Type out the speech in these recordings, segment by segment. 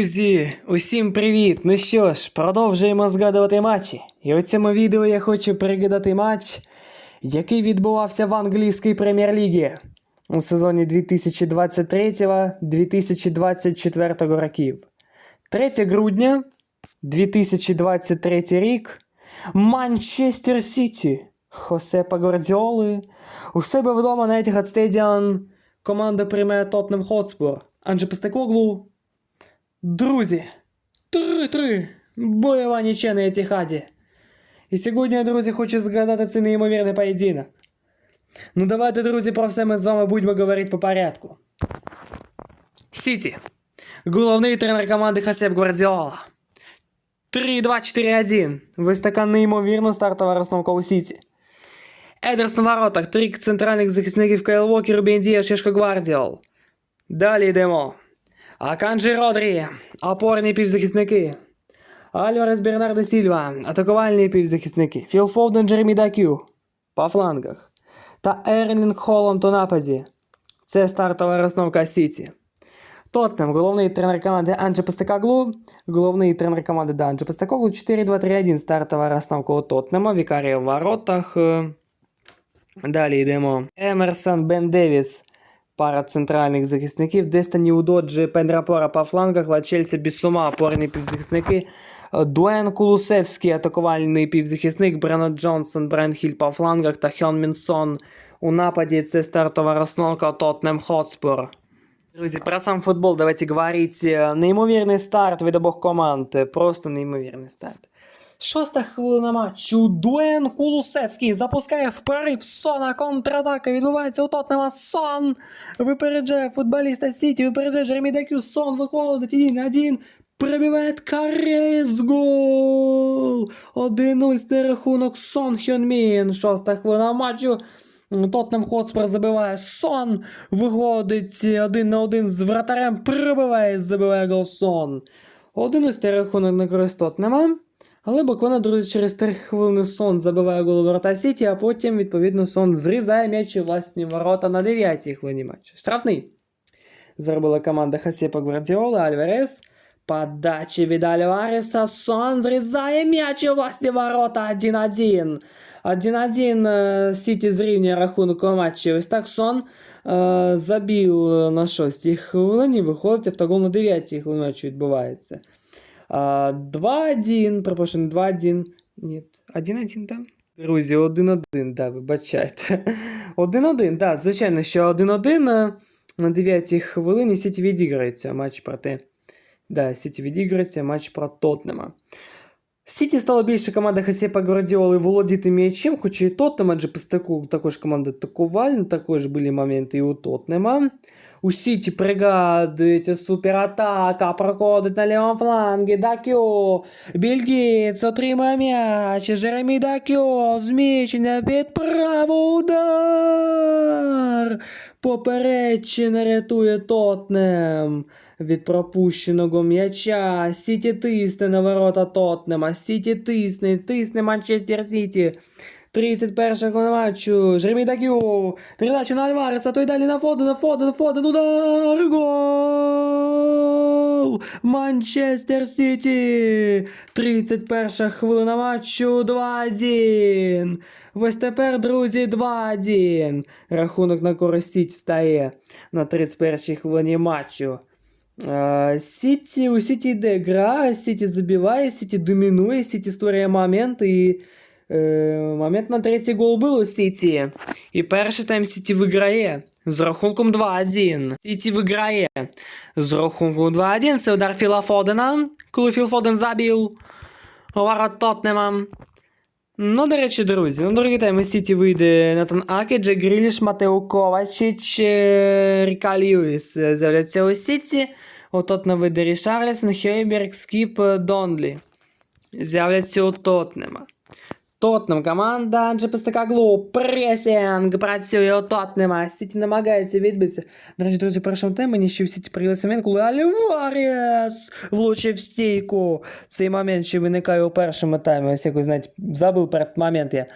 Друзі, усім привіт! Ну що ж, продовжуємо згадувати матчі. І у цьому відео я хочу пригадати матч, який відбувався в англійській прем'єр-лігі у сезоні 2023-2024 років. 3 грудня 2023 рік. Манчестер Сіті. Хосепа Гвардіоли. У себе вдома на Etihad Stadium команда приймає Тоттенем Хотспур. Анже Пестекоглу Друзі, 3-3. Бойова нічия на Етіхаді. І сьогодні, я, друзі, хочу згадати цей неймовірний поєдинок. Ну давайте, друзі, про все ми з вами будемо говорити по порядку. Сіті. Головний тренер команди Хасеп Гвардіола. 3-2-4-1. Ось така неймовірна стартова розновка у Сіті. Едерс на воротах, трик центральних захисників Кайл Вокер, Рубін Дієш, Шешко Гвардіол. Далі йдемо. Аканджі Родрі, опорні півзахисники. Альварес Бернардо Сільва, атакувальні півзахисники. Філ Фовден, Джеремі Дакю по флангах. Та Ерлінг Холланд у нападі. Це стартова розновка Сіті. Тоттенем, головний тренер команди Анджі Пестекаглу, головний тренер команди Данджі Пестекоглу, 4-2-3-1, стартова розновка у Тоттенема, Вікарія в воротах. Далі йдемо. Емерсон Бен Девіс, пара центральних захисників, Дестані Удоджі, Пендрапора по флангах, Лачельсі Бісума, опорні півзахисники, Дуен Кулусевський, атакувальний півзахисник, Брено Джонсон, Брен Хіль по флангах та Хьон Мінсон у нападі. Це стартова розновка Тоттенем Хотспур. Друзі, про сам футбол давайте говорить. Е, Неймовірний старт від обох команд. Просто неймовірний старт. Шоста хвилина матчу. Дуен Кулусевський запускає вперед Сона. Контратака відбувається у Тотнема. Сон випереджає футболіста Сіті, випереджає Жеремі Декю. Сон виходить 1-1. Пробиває Карес гол! 1-0 стає рахунок Сон Хьонмін. Шоста хвилина матчу. Тотнем Хотспер забиває Сон. Виходить один на один з вратарем. Пробиває, забиває гол Сон. 1-0 стає рахунок на користь. Але буквально, друзі, через 3 хвилини Сон забиває гол ворота Сіті, а потім, відповідно, Сон зрізає м'яч у власні ворота на 9-й хвилині матчу. Штрафний. Зробила команда Хасіпа Гвардіола, Альварес. Подачі від Альвареса. Сон зрізає м'яч у власні ворота 1-1. 1-1 е, Сіті зрівнює рахунок у матчі. Ось так Сон е, забив на 6-й хвилині, виходить автогол на 9-й хвилині матчу відбувається. А, 2-1, пропрошую, 2-1. Ні, 1-1, так? Друзі, 1-1, да, вибачайте. 1-1, да, звичайно, що 1-1 е, на 9-й хвилині Сіті відіграється матч проти. Да, Сіті відіграється матч про Тотнема. Сіті стало більше команда Хасіпа Гвардіоли володіти м'ячем, хоча і Тоттем, адже Пестаку також команда атакувальна, також були моменти і у Тоттнема. У Сіті пригадується суператака, проходить на лівому флангі, Дакьо, бельгієць отримує м'яч, Жеремі Дакьо, зміщення під право удар. Поперечина рятує Тотнем від пропущеного м'яча. Сіті тисне на ворота Тотнема. Сіті тисне, тисне Манчестер Сіті. 31 го матчу. Жеремі Дакю. Передача на Альвареса. Той далі на Фодена. Фоден, Фоден. Удар. Гол! Манчестер Сіті. 31 хвилина матчу. 2-1. Ось тепер, друзі, 2-1. Рахунок на користь Сіті стає на 31 хвилині матчу. Сіті, у Сіті йде гра, Сіті забиває, Сіті домінує, Сіті створює момент і е, момент на третій гол був у Сіті. І перший тайм Сіті виграє з рахунком 2-1. Сіті виграє з рахунком 2-1. Це удар Філа Фодена, коли Філ Фоден забив у ворот Тоттнема. Ну, до речі, друзі, на другий тайм із Сіті вийде Натан Аке, Джек Гріліш, Матео Ковачич, е, Ріка Льюіс з'являться у Сіті. Отот на вийде Рішарлісон, Хейберг, Скіп, е, Донлі. З'являться у Тотнема. Тотнем команда Анджі Пестакаглу, пресінг працює у Тотнема. Сіті намагається відбитися. До речі, друзі, в першому мені ще в Сіті проявився момент, коли Альварес влучив стійку. Цей момент ще виникає у першому таймі. Ось якось, знаєте, забув перед момент я.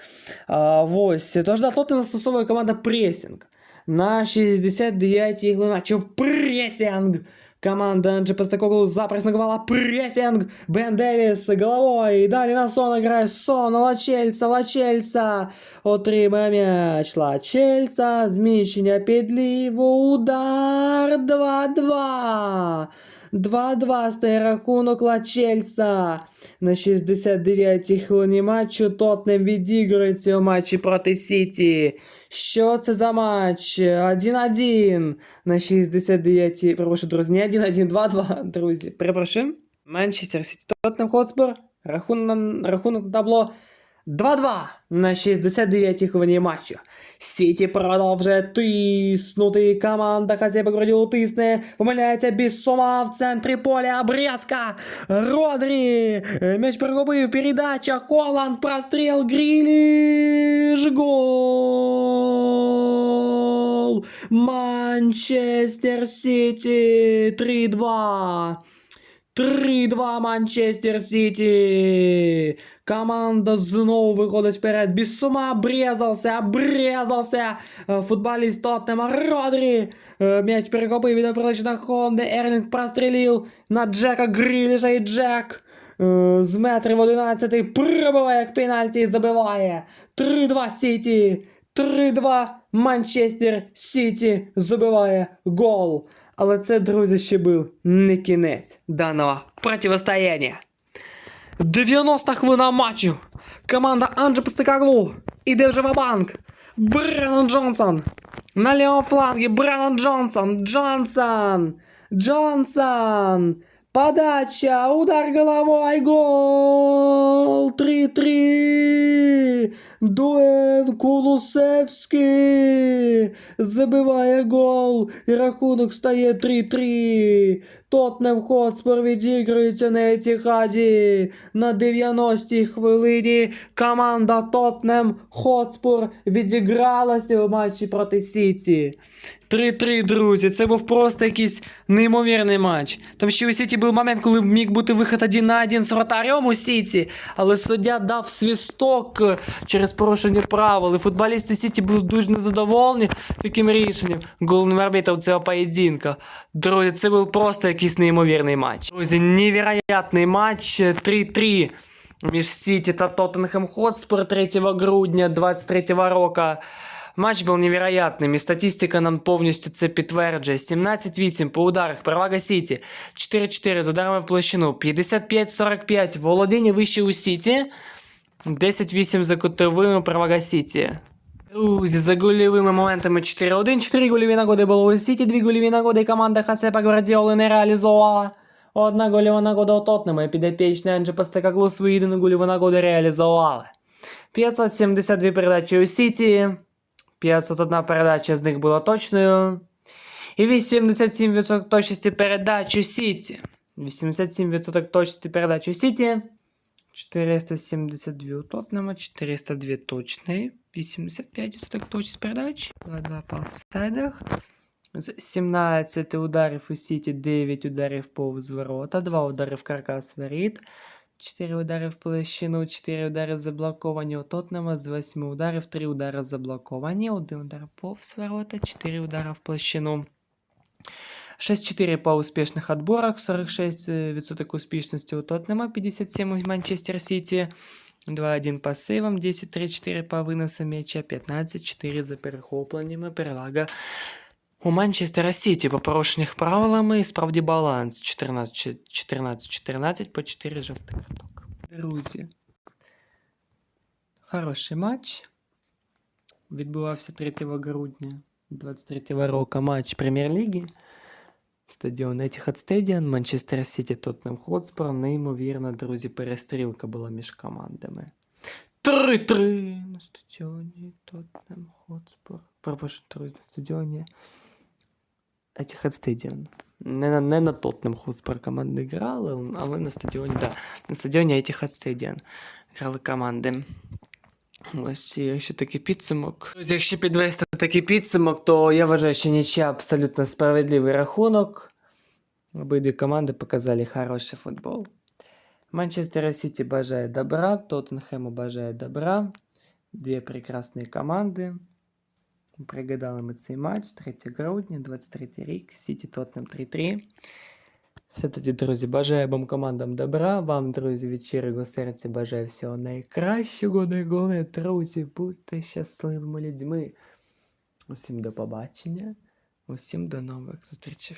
А, ось. Тож, да, Тотнем застосовує команда пресінг. На 69-й хвилині пресінг Команда Анджи Постакоглу запрессинговала прессинг. Бен Девіс головою. І далі на сон грає сон. на Лачельца, Лачельца. Отримає м'яч. Лачельца. Зміщення під ліву. Удар. 2-2. 2-2 стає рахунок Лачельса. На 69-й хвилині матчу Тотнем відігрується у матчі проти Сіті. Що це за матч? 1-1 на 69-й. Перепрошую, друзі, не 1-1, 2-2, друзі. Перепрошую. Манчестер Сіті Тотнем Хотспур. Рахунок, рахунок на табло 2-2 на 69-й хвилині матчу. Сіті продовжує тиснути. Команда Хазєба Гвардіолу тисне. Помиляється Біссома в центрі поля. Обрезка. Родрі. Е, М'яч перегубив. Передача. Холланд. Простріл. Гріліш. Гол. Манчестер Сіті. 3-2. 3-2 Манчестер Сіті. Команда знову виходить вперед. Біссума обрезався, обрезався. Е, Футболіст Тоттема Родрі. Е, М'яч перехопив від оперечна Хонди. Ерлінг прострілив на Джека Гріліша і Джек. е, З метрів 11 пробиває як пенальті і забиває. 3-2 Сіті. 3-2 Манчестер Сіті забиває гол. Але це, друзі, ще був не кінець даного противостояння. 90 хвилина матчу. Команда Анджи Пастикаглу іде вже в банк. Бреннон Джонсон. На лівому флангі Бреннан Джонсон. Джонсон. Джонсон. Подача. Удар головой. Гол. 3-3. Дует Кулусевський. Забиває гол. І рахунок стає 3-3. Тотнем Хотспор відігрується на Етіхаді. На 90-й хвилині команда Тотнем Хотспор відігралася у матчі проти Сіті. 3-3, друзі, це був просто якийсь неймовірний матч. Там ще у Сіті був момент, коли міг бути вихід один на один з вратарем у Сіті, але суддя дав свісток е, через порушення правил. І футболісти Сіті були дуже незадоволені таким рішенням головним арбітром цього поєдинка. Друзі, це був просто якийсь неймовірний матч. Друзі, невероятний матч е, 3-3 між Сіті та Тоттенхем Хотспор 3 грудня 23 року. Матч був невероятним, і статистика нам повністю це підтверджує. 17-8 по ударах, перевага Сіті, 4-4 з ударами в площину, 55-45 володіння вище у Сіті, 10-8 за кутовими, перевага Сіті. Друзі, за гольовими моментами 4-1, 4 гольові нагоди було у Сіті, 2 гольові нагоди команда Хасепа Гвардіоли не реалізувала. Одна гольова нагода у Тотнема і підопічні Анджі Постекаглу свою єдину гольову нагоду реалізували. 572 передачі у Сіті, 501 передача з них була точною. І 87% точності передач у Сіті. 87% точності передач у Сіті. 472 у Тотнема, 402 точної. 85% точність передач. 2-2 по офсайдах. З 17 ударів у Сіті 9 ударів повз ворота, 2 удари в каркас воріт, 4 удари в площину, 4 удари заблоковані у Тотнема, з 8 ударів 3 удари заблоковані, 1 удар повз ворота, 4 удари в площину. 6-4 по успішних отборах, 46% успішності у Тотнема, 57 у Манчестер Сіті, 2-1 по сейвам, 10-3-4 по виносам м'яча, 15-4 за перехопленнями, перевага у Манчестера Сіті по порушеннях правилами і справді баланс 14-14 по 4 жовтих карток. Друзі. Хороший матч. Відбувався 3 грудня 23 року матч Прем'єр-ліги. Стадіон Etihad Stadium, Манчестер Сіті, Тоттенхем Хотспор. Неймовірно, друзі, перестрілка була між командами. 3-3 на стадіоні Тоттенхем Хотспор. Пропошу, друзі, на стадіоні Etihad Stadium. Не не на Тоттенхем Хотспор команди грали, але на стадіоні, да, на стадіоні Etihad Stadium грали команди. Ось якщо такий підсумок. Якщо підвести такий підсумок, то я вважаю, що нічия абсолютно справедливий рахунок. Обидві команди показали хороший футбол. Манчестер Сіті бажає добра, Тоттенхему бажає добра. Дві прекрасні команди. Пригадали ми цей матч 3 грудня, 23 рік, Сіті Тотнем 3-3. Все тоді, друзі, бажаю вам командам добра. Вам, друзі, від щирого серця бажаю всього найкращого, найголовніше, друзі, будьте щасливими людьми. Усім до побачення, усім до нових зустрічей.